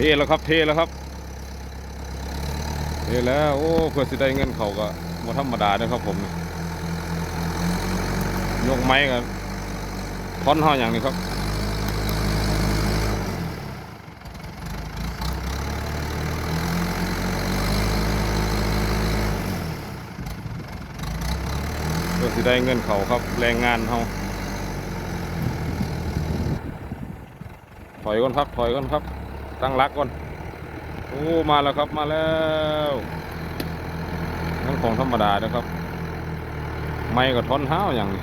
ทแล้วครับ เทแล้วครับ เทแล้ว โอ้เพื่อสิได้เงินเขาก็บ่ธรรมดาเด้ครับผมยกไม้กันท่อนห่ออย่างนี้ครับเพื่อสิได้เงินเขาครับ แรงงานเขาถอยก่อนครับ ถอยก่อนครับ ตั้งรักก่อน โอ้ มาแล้วครับ มาแล้วนั่นของธรรมดานะครับ ไม่ก็ทนห้าวอย่างนี้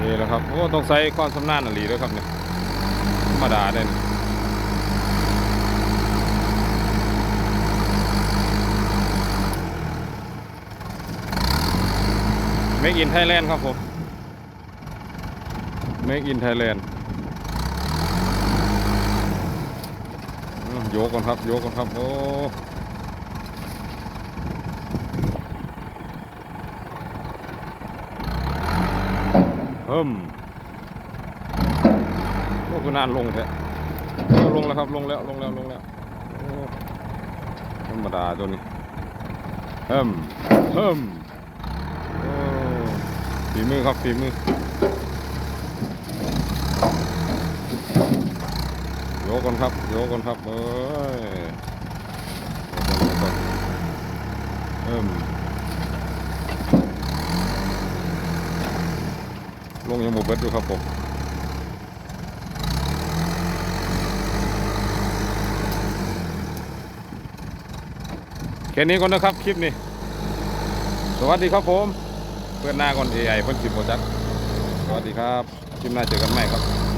นี่แหละครับ โอ้ ต้องใส่ความชำนาญอะไรด้วยครับเนี่ย ธรรมดาเด่น Make in Thailand ครับผม Make in Thailand โยกก่อนครับ โยกก่อนครับ โอ้เพิ่มโอ้คือนานลงแท้ลงแล้วครับ ลงแล้ว ลงแล้ว ลงแล้วธรรมดาตัวนี้เพิ่มเพิ่มฝีมือครับฝีมือโย ก่อนครับโยกก่อนครับเอ้ยเอิ่มลงยังหมดเบิดอยู่ครับผมแค่นี้ก่อนนะครับคลิปนี้ สวัสดีครับผม เพื่อนหน้าก่อน AI เพื่อนสิบโมจักสวัสดีครับ คลิปหน้าเจอกันใหม่ครับ